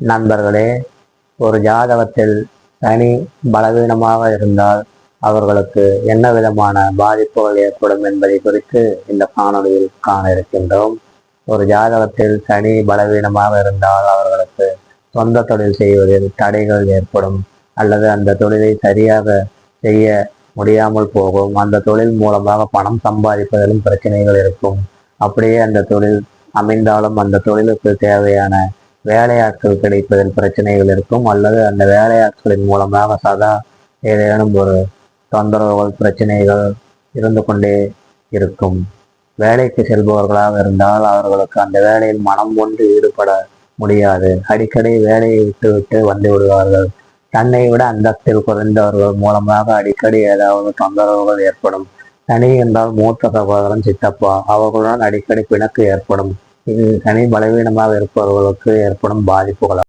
நண்பர்களே ஒரு ஜாதகத்தில் சனி பலவீனமாக இருந்தால் அவர்களுக்கு என்ன விதமான பாதிப்புகள் ஏற்படும் என்பதை குறித்து இந்த காணொளியில் காண இருக்கின்றோம். ஒரு ஜாதகத்தில் சனி பலவீனமாக இருந்தால் அவர்களுக்கு சொந்த தொழில் செய்வதில் தடைகள் ஏற்படும். அல்லது அந்த தொழிலை சரியாக செய்ய முடியாமல் போகும். அந்த தொழில் மூலமாக பணம் சம்பாதிப்பதிலும் பிரச்சனைகள் இருக்கும். அப்படியே அந்த தொழில் அமைந்தாலும் அந்த தொழிலுக்கு தேவையான வேலையாட்கள் கிடைப்பதில் பிரச்சனைகள் இருக்கும். அல்லது அந்த வேலையாட்களின் மூலமாக சதா ஏதேனும் ஒரு தொந்தரவுகள் பிரச்சனைகள் இருந்து கொண்டே இருக்கும். வேலைக்கு செல்பவர்களாக இருந்தால் அவர்களுக்கு அந்த வேலையில் மனம் கொண்டு ஈடுபட முடியாது. அடிக்கடி வேலையை விட்டு விட்டு வந்து விடுவார்கள். தன்னை விட அந்தஸ்தில் குறைந்தவர்கள் மூலமாக அடிக்கடி ஏதாவது தொந்தரவுகள் ஏற்படும். தனி என்றால் மூத்த சகோதரன் சித்தப்பா அவர்களுடன் அடிக்கடி பிணக்கு ஏற்படும். இது சனி பலவீனமாக இருப்பவர்களுக்கு ஏற்படும் பாதிப்புகளாகும்.